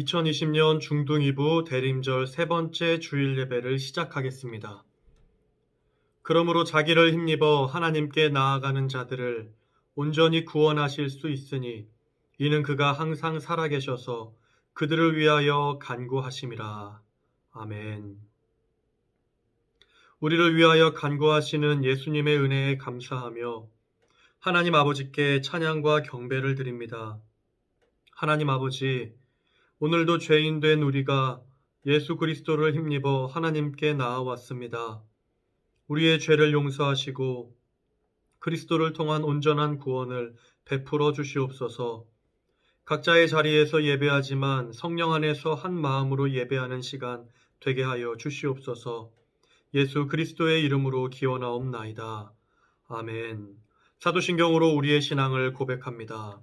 2020년 중등 2부 대림절 세 번째 주일 예배를 시작하겠습니다. 그러므로 자기를 힘입어 하나님께 나아가는 자들을 온전히 구원하실 수 있으니 이는 그가 항상 살아계셔서 그들을 위하여 간구하심이라. 아멘. 우리를 위하여 간구하시는 예수님의 은혜에 감사하며 하나님 아버지께 찬양과 경배를 드립니다. 하나님 아버지, 오늘도 죄인 된 우리가 예수 그리스도를 힘입어 하나님께 나아왔습니다. 우리의 죄를 용서하시고 그리스도를 통한 온전한 구원을 베풀어 주시옵소서. 각자의 자리에서 예배하지만 성령 안에서 한 마음으로 예배하는 시간 되게 하여 주시옵소서. 예수 그리스도의 이름으로 기원하옵나이다. 아멘. 사도신경으로 우리의 신앙을 고백합니다.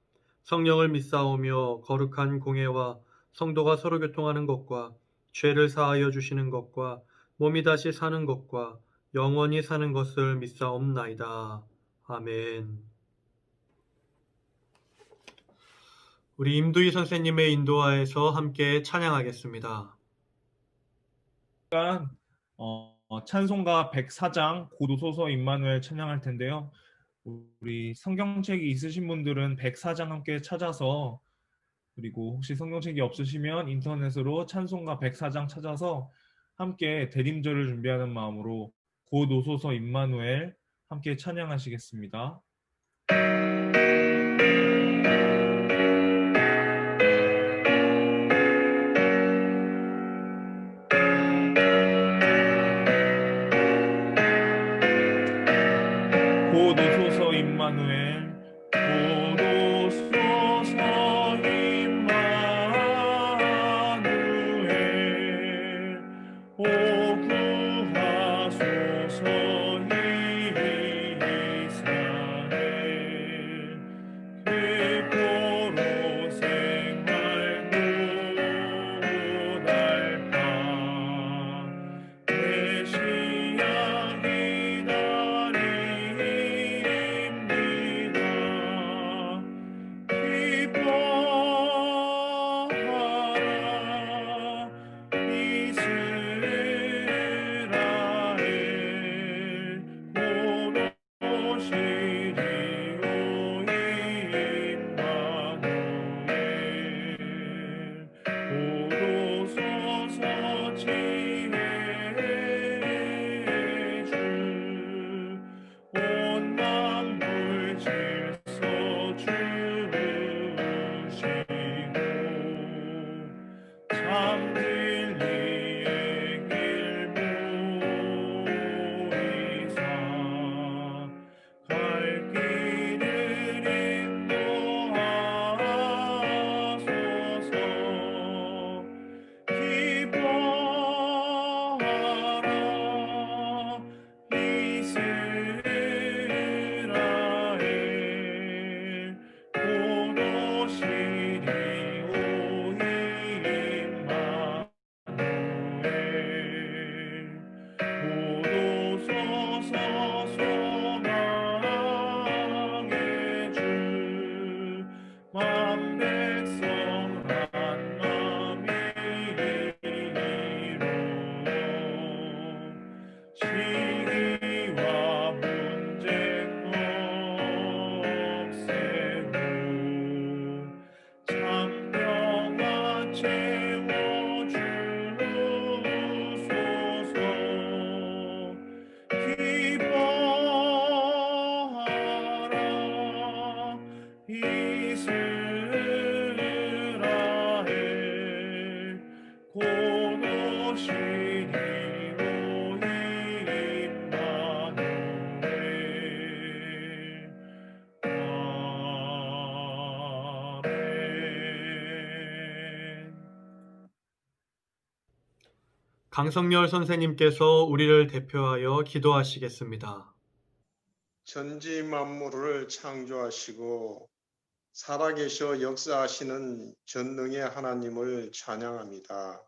성령을 믿사오며 거룩한 공예와 성도가 서로 교통하는 것과 죄를 사하여 주시는 것과 몸이 다시 사는 것과 영원히 사는 것을 믿사옵나이다. 아멘. 우리 임두희 선생님의 인도하에서 함께 찬양하겠습니다. 어, 찬송가 104장 고도소서 임마누엘 찬양할 텐데요. 우리 성경책이 있으신 분들은 104장 함께 찾아서 그리고 혹시 성경책이 없으시면 인터넷으로 찬송가 104장 찾아서 함께 대림절을 준비하는 마음으로 고노소서 임마누엘 함께 찬양하시겠습니다. 임 강성열 선생님께서 우리를 대표하여 기도하시겠습니다. 전지 만물을 창조하시고 살아계셔 역사하시는 전능의 하나님을 찬양합니다.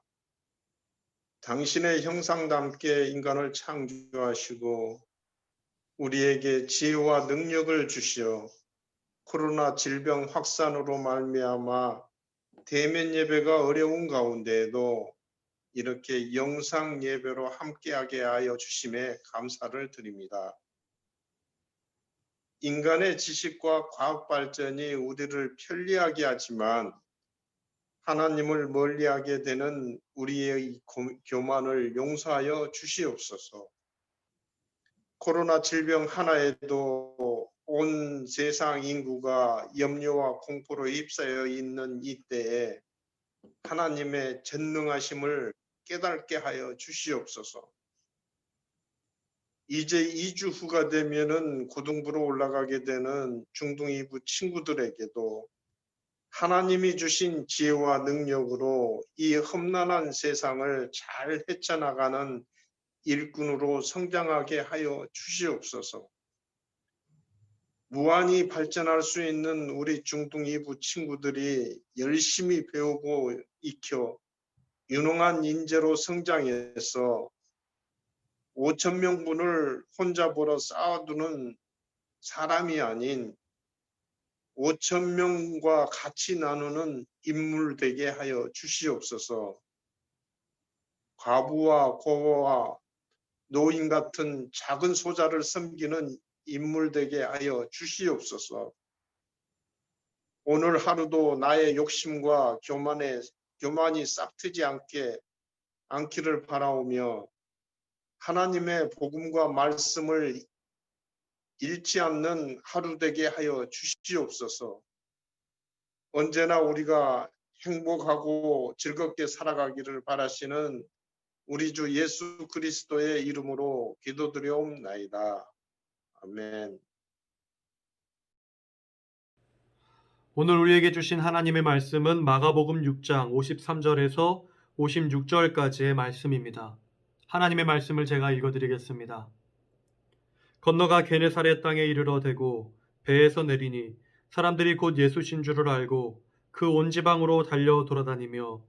당신의 형상답게 인간을 창조하시고 우리에게 지혜와 능력을 주시어 코로나 질병 확산으로 말미암아 대면 예배가 어려운 가운데에도 이렇게 영상 예배로 함께하게 하여 주심에 감사를 드립니다. 인간의 지식과 과학 발전이 우리를 편리하게 하지만 하나님을 멀리하게 되는 우리의 고- 교만을 용서하여 주시옵소서. 코로나 질병 하나에도 온 세상 인구가 염려와 공포로 휩싸여 있는 이때에 하나님의 전능하심을 깨닫게 하여 주시옵소서. 이제 2주 후가 되면은 고등부로 올라가게 되는 중등이부 친구들에게도 하나님이 주신 지혜와 능력으로 이 험난한 세상을 잘 헤쳐나가는 일꾼으로 성장하게 하여 주시옵소서. 무한히 발전할 수 있는 우리 중등이부 친구들이 열심히 배우고 익혀 유능한 인재로 성장해서 5천 명분을 혼자 벌어 쌓아두는 사람이 아닌 5천 명과 같이 나누는 인물 되게 하여 주시옵소서. 과부와 고아와 노인 같은 작은 소자를 섬기는 인물 되게 하여 주시옵소서. 오늘 하루도 나의 욕심과 교만에 교만이 싹트지 않게 않기를 바라오며 하나님의 복음과 말씀을 잃지 않는 하루 되게 하여 주시옵소서. 언제나 우리가 행복하고 즐겁게 살아가기를 바라시는 우리 주 예수 그리스도의 이름으로 기도드려옵나이다. 아멘. 오늘 우리에게 주신 하나님의 말씀은 마가복음 6장 53절에서 56절까지의 말씀입니다. 하나님의 말씀을 제가 읽어드리겠습니다. 건너가 게네사렛 땅에 이르러 대고 배에서 내리니 사람들이 곧 예수신 줄을 알고 그 온 지방으로 달려 돌아다니며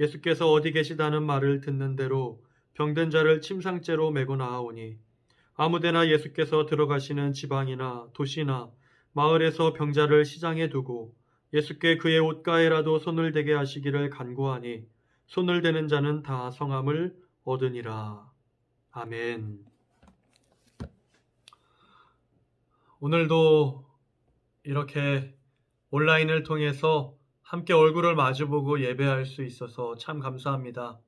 예수께서 어디 계시다는 말을 듣는 대로 병든 자를 침상째로 메고 나아오니 아무데나 예수께서 들어가시는 지방이나 도시나 마을에서 병자를 시장에 두고 예수께 그의 옷가에라도 손을 대게 하시기를 간구하니 손을 대는 자는 다 성함을 얻으니라. 아멘. 오늘도 이렇게 온라인을 통해서 함께 얼굴을 마주보고 예배할 수 있어서 참 감사합니다.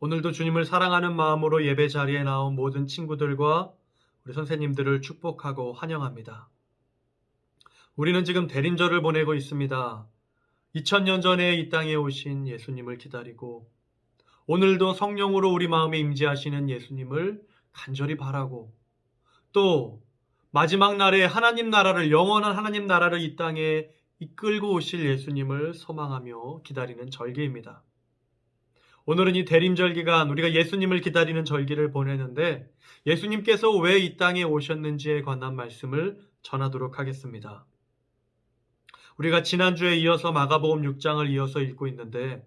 오늘도 주님을 사랑하는 마음으로 예배 자리에 나온 모든 친구들과 우리 선생님들을 축복하고 환영합니다. 우리는 지금 대림절을 보내고 있습니다. 2000년 전에 이 땅에 오신 예수님을 기다리고 오늘도 성령으로 우리 마음에 임재하시는 예수님을 간절히 바라고 또 마지막 날에 하나님 나라를 영원한 하나님 나라를 이 땅에 이끌고 오실 예수님을 소망하며 기다리는 절기입니다. 오늘은 이 대림절 기간 우리가 예수님을 기다리는 절기를 보내는데 예수님께서 왜 이 땅에 오셨는지에 관한 말씀을 전하도록 하겠습니다. 우리가 지난주에 이어서 마가복음 6장을 이어서 읽고 있는데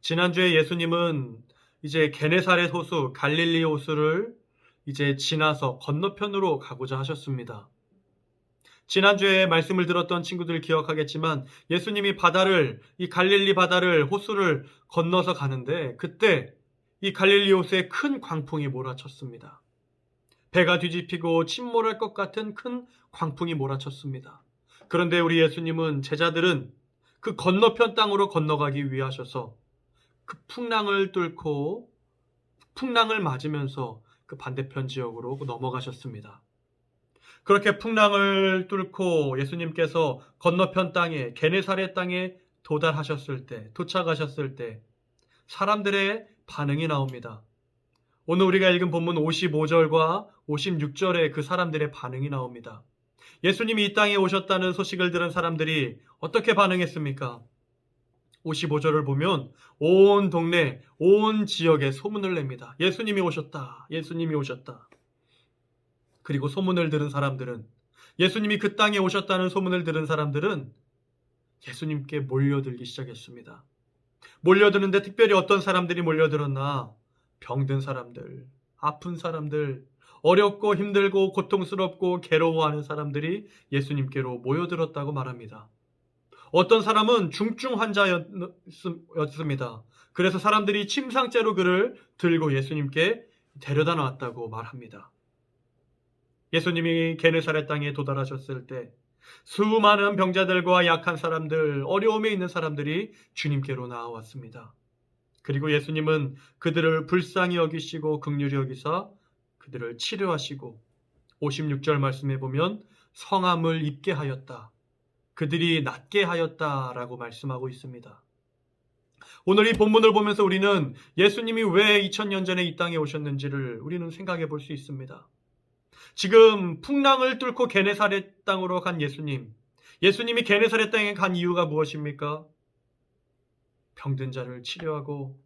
지난주에 예수님은 이제 게네사렛 호수 갈릴리 호수를 이제 지나서 건너편으로 가고자 하셨습니다. 지난주에 말씀을 들었던 친구들 기억하겠지만 예수님이 바다를 이 갈릴리 바다를 호수를 건너서 가는데 그때 이 갈릴리 호수에 큰 광풍이 몰아쳤습니다. 배가 뒤집히고 침몰할 것 같은 큰 광풍이 몰아쳤습니다. 그런데 우리 예수님은 제자들은 그 건너편 땅으로 건너가기 위하셔서 그 풍랑을 뚫고 풍랑을 맞으면서 그 반대편 지역으로 넘어가셨습니다. 그렇게 풍랑을 뚫고 예수님께서 건너편 땅에 게네사렛 땅에 도달하셨을 때 도착하셨을 때 사람들의 반응이 나옵니다. 오늘 우리가 읽은 본문 55절과 56절에 그 사람들의 반응이 나옵니다. 예수님이 이 땅에 오셨다는 소식을 들은 사람들이 어떻게 반응했습니까? 55절을 보면 온 동네, 온 지역에 소문을 냅니다. 예수님이 오셨다. 예수님이 오셨다. 그리고 소문을 들은 사람들은 예수님이 그 땅에 오셨다는 소문을 들은 사람들은 예수님께 몰려들기 시작했습니다. 몰려드는데 특별히 어떤 사람들이 몰려들었나? 병든 사람들, 아픈 사람들, 어렵고 힘들고 고통스럽고 괴로워하는 사람들이 예수님께로 모여들었다고 말합니다. 어떤 사람은 중증 환자였습니다. 그래서 사람들이 침상째로 그를 들고 예수님께 데려다 놨다고 말합니다. 예수님이 게네사렛 땅에 도달하셨을 때 수많은 병자들과 약한 사람들, 어려움에 있는 사람들이 주님께로 나와왔습니다. 그리고 예수님은 그들을 불쌍히 여기시고 극률히 여기사 그들을 치료하시고 56절 말씀해 보면 성함을 입게 하였다. 그들이 낫게 하였다 라고 말씀하고 있습니다. 오늘 이 본문을 보면서 우리는 예수님이 왜 2000년 전에 이 땅에 오셨는지를 우리는 생각해 볼 수 있습니다. 지금 풍랑을 뚫고 게네사렛 땅으로 간 예수님. 예수님이 게네사렛 땅에 간 이유가 무엇입니까? 병든 자를 치료하고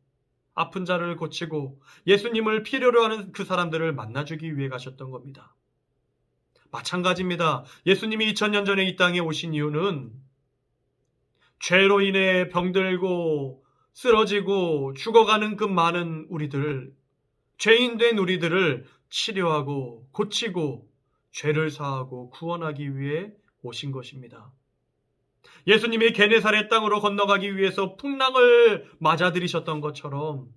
아픈 자를 고치고 예수님을 필요로 하는 그 사람들을 만나주기 위해 가셨던 겁니다. 마찬가지입니다. 예수님이 2000년 전에 이 땅에 오신 이유는 죄로 인해 병들고 쓰러지고 죽어가는 그 많은 우리들, 죄인 된 우리들을 치료하고 고치고 죄를 사하고 구원하기 위해 오신 것입니다. 예수님이 게네사렛 땅으로 건너가기 위해서 풍랑을 맞아들이셨던 것처럼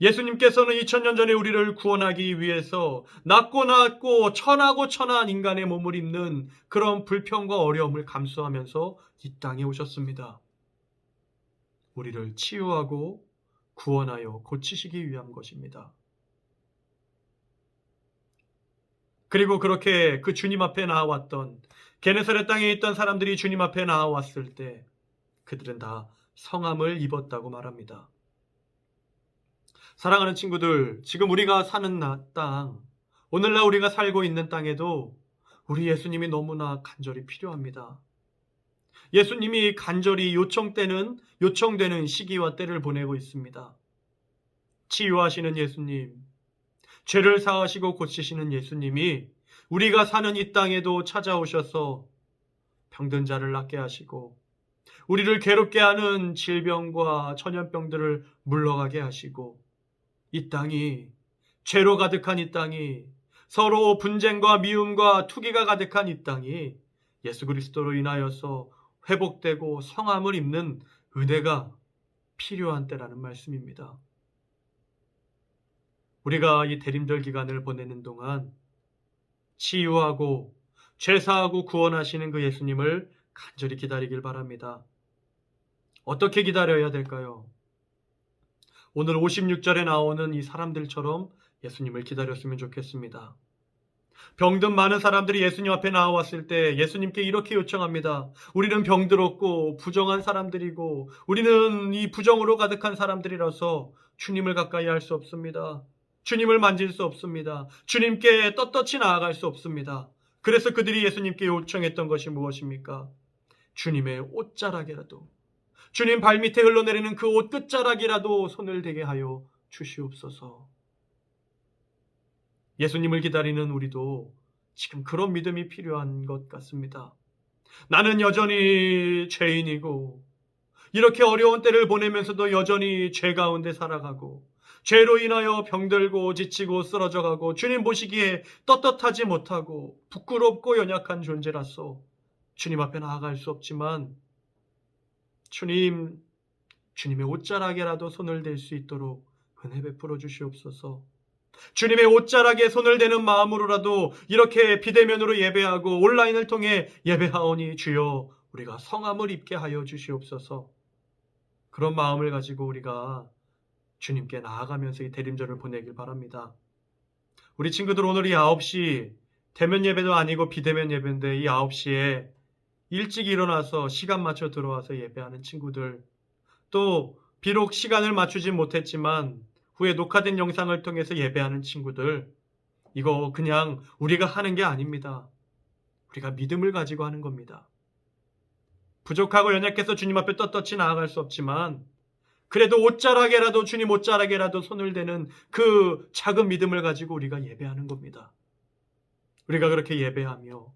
예수님께서는 2000년 전에 우리를 구원하기 위해서 낮고 낮고 천하고 천한 인간의 몸을 입는 그런 불평과 어려움을 감수하면서 이 땅에 오셨습니다. 우리를 치유하고 구원하여 고치시기 위한 것입니다. 그리고 그렇게 그 주님 앞에 나와왔던 게네사렛 땅에 있던 사람들이 주님 앞에 나와왔을 때 그들은 다 성함을 입었다고 말합니다. 사랑하는 친구들, 지금 우리가 사는 나- 땅, 오늘날 우리가 살고 있는 땅에도 우리 예수님이 너무나 간절히 필요합니다. 예수님이 간절히 요청되는, 요청되는 시기와 때를 보내고 있습니다. 치유하시는 예수님, 죄를 사하시고 고치시는 예수님이 우리가 사는 이 땅에도 찾아오셔서 병든 자를 낫게 하시고 우리를 괴롭게 하는 질병과 전염병들을 물러가게 하시고 이 땅이 죄로 가득한 이 땅이 서로 분쟁과 미움과 투기가 가득한 이 땅이 예수 그리스도로 인하여서 회복되고 성함을 입는 은혜가 필요한 때라는 말씀입니다. 우리가 이 대림절 기간을 보내는 동안 치유하고 죄사하고 구원하시는 그 예수님을 간절히 기다리길 바랍니다. 어떻게 기다려야 될까요? 오늘 56절에 나오는 이 사람들처럼 예수님을 기다렸으면 좋겠습니다. 병든 많은 사람들이 예수님 앞에 나왔을 때 예수님께 이렇게 요청합니다. 우리는 병들었고 부정한 사람들이고 우리는 이 부정으로 가득한 사람들이라서 주님을 가까이 할 수 없습니다. 주님을 만질 수 없습니다. 주님께 떳떳이 나아갈 수 없습니다. 그래서 그들이 예수님께 요청했던 것이 무엇입니까? 주님의 옷자락이라도 주님 발밑에 흘러내리는 그 옷 끝자락이라도 손을 대게 하여 주시옵소서. 예수님을 기다리는 우리도 지금 그런 믿음이 필요한 것 같습니다. 나는 여전히 죄인이고 이렇게 어려운 때를 보내면서도 여전히 죄 가운데 살아가고 죄로 인하여 병들고 지치고 쓰러져 가고 주님 보시기에 떳떳하지 못하고 부끄럽고 연약한 존재라서 주님 앞에 나아갈 수 없지만 주님 주님의 옷자락에라도 손을 댈 수 있도록 은혜 베풀어 주시옵소서. 주님의 옷자락에 손을 대는 마음으로라도 이렇게 비대면으로 예배하고 온라인을 통해 예배하오니 주여 우리가 성함을 입게 하여 주시옵소서. 그런 마음을 가지고 우리가 주님께 나아가면서 이 대림절을 보내길 바랍니다. 우리 친구들 오늘 이 9시 대면 예배도 아니고 비대면 예배인데 이 9시에 일찍 일어나서 시간 맞춰 들어와서 예배하는 친구들 또 비록 시간을 맞추지 못했지만 후에 녹화된 영상을 통해서 예배하는 친구들 이거 그냥 우리가 하는 게 아닙니다. 우리가 믿음을 가지고 하는 겁니다. 부족하고 연약해서 주님 앞에 떳떳이 나아갈 수 없지만 그래도 옷자락에라도 주님 옷자락에라도 손을 대는 그 작은 믿음을 가지고 우리가 예배하는 겁니다. 우리가 그렇게 예배하며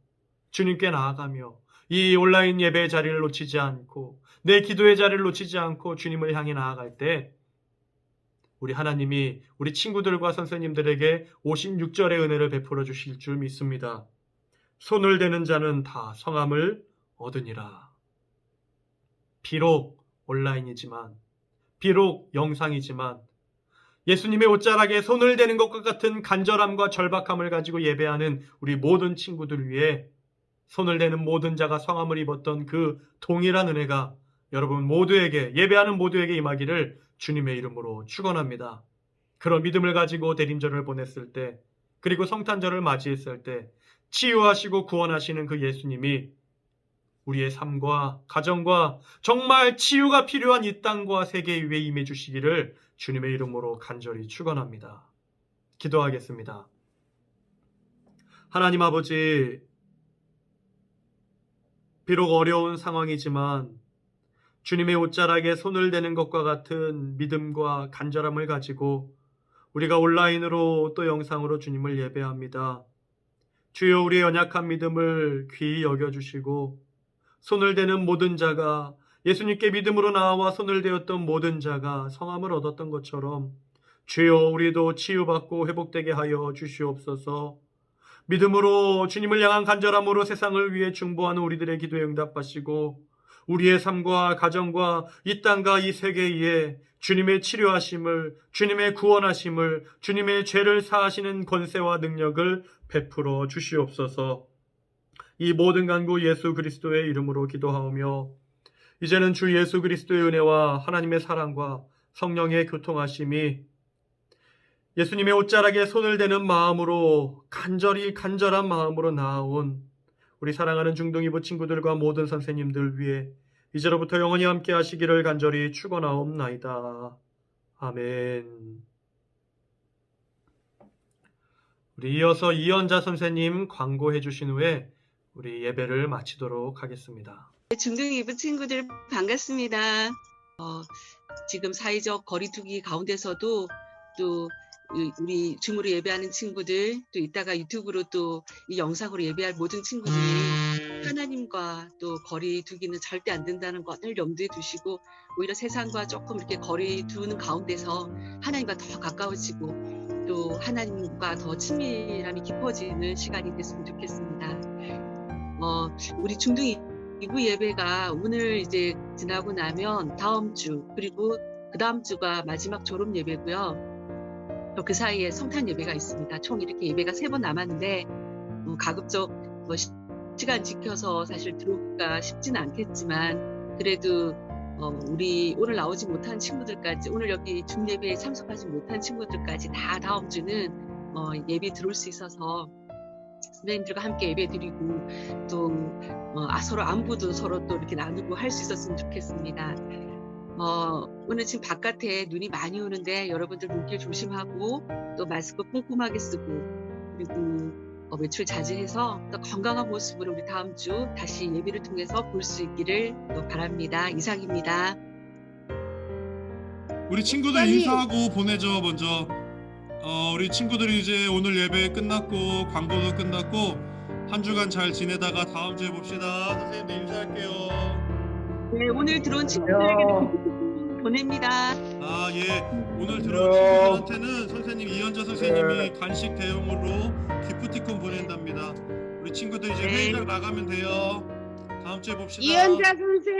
주님께 나아가며 이 온라인 예배의 자리를 놓치지 않고 내 기도의 자리를 놓치지 않고 주님을 향해 나아갈 때 우리 하나님이 우리 친구들과 선생님들에게 56절의 은혜를 베풀어 주실 줄 믿습니다. 손을 대는 자는 다 성함을 얻으니라. 비록 온라인이지만, 비록 영상이지만, 예수님의 옷자락에 손을 대는 것과 같은 간절함과 절박함을 가지고 예배하는 우리 모든 친구들 위해 손을 대는 모든 자가 성함을 입었던 그 동일한 은혜가 여러분 모두에게, 예배하는 모두에게 임하기를 주님의 이름으로 축원합니다. 그런 믿음을 가지고 대림절을 보냈을 때, 그리고 성탄절을 맞이했을 때, 치유하시고 구원하시는 그 예수님이 우리의 삶과 가정과 정말 치유가 필요한 이 땅과 세계 위에 임해 주시기를 주님의 이름으로 간절히 축원합니다. 기도하겠습니다. 하나님 아버지 비록 어려운 상황이지만 주님의 옷자락에 손을 대는 것과 같은 믿음과 간절함을 가지고 우리가 온라인으로 또 영상으로 주님을 예배합니다. 주여 우리의 연약한 믿음을 귀히 여겨주시고 손을 대는 모든 자가 예수님께 믿음으로 나와 손을 대었던 모든 자가 성함을 얻었던 것처럼 주여 우리도 치유받고 회복되게 하여 주시옵소서 믿음으로 주님을 향한 간절함으로 세상을 위해 중보하는 우리들의 기도에 응답하시고 우리의 삶과 가정과 이 땅과 이 세계에 주님의 치료하심을, 주님의 구원하심을, 주님의 죄를 사하시는 권세와 능력을 베풀어 주시옵소서. 이 모든 간구 예수 그리스도의 이름으로 기도하오며 이제는 주 예수 그리스도의 은혜와 하나님의 사랑과 성령의 교통하심이 예수님의 옷자락에 손을 대는 마음으로 간절히 간절한 마음으로 나아온 우리 사랑하는 중동이부 친구들과 모든 선생님들 위해 이제로부터 영원히 함께 하시기를 간절히 축원하옵나이다. 아멘. 우리 이어서 이연자 선생님 광고해 주신 후에 우리 예배를 마치도록 하겠습니다. 중등 이부 친구들 반갑습니다. 어, 지금 사회적 거리두기 가운데서도 또 이- 우리 줌으로 예배하는 친구들 또 이따가 유튜브로 또 이 영상으로 예배할 모든 친구들이 하나님과 또 거리 두기는 절대 안 된다는 것을 염두에 두시고 오히려 세상과 조금 이렇게 거리 두는 가운데서 하나님과 더 가까워지고 또 하나님과 더 친밀함이 깊어지는 시간이 됐으면 좋겠습니다. 어, 우리 중등 2부 예배가 오늘 이제 지나고 나면 다음 주 그리고 그 다음 주가 마지막 졸업 예배고요. 또 그 사이에 성탄 예배가 있습니다. 총 이렇게 예배가 세 번 남았는데 어, 가급적 뭐 시, 간 지켜서 사실 들어오기가 쉽지는 않겠지만 그래도 어, 우리 오늘 나오지 못한 친구들까지 오늘 여기 중 예배에 참석하지 못한 친구들까지 다 다음 주는 어, 예배 들어올 수 있어서 선생님들과 함께 예배 드리고 또 어, 아, 서로 안부도 서로 또 이렇게 나누고 할 수 있었으면 좋겠습니다. 어, 오늘 지금 바깥에 눈이 많이 오는데 여러분들 물길 조심하고 또 마스크 꼼꼼하게 쓰고 그리고 어, 외출 자제해서 또 건강한 모습으로 우리 다음 주 다시 예배를 통해서 볼 수 있기를 또 바랍니다. 이상입니다. 우리 친구들. 인사하고 보내줘 먼저. 어, 우리 친구들이 이제 오늘 예배 끝났고 광고도 끝났고 한 주간 잘 지내다가 다음 주에 봅시다. 선생님들 인사할게요. 네, 오늘 들어온 친구들에게 보냅니다. 아 예, 오늘 들어온 친구들한테는 선생님 이현자 선생님이 간식 대용으로 기프티콘 보낸답니다. 우리 친구들 이제 네. 회의장 나가면 돼요. 다음 주에 봅시다. 이현자 선생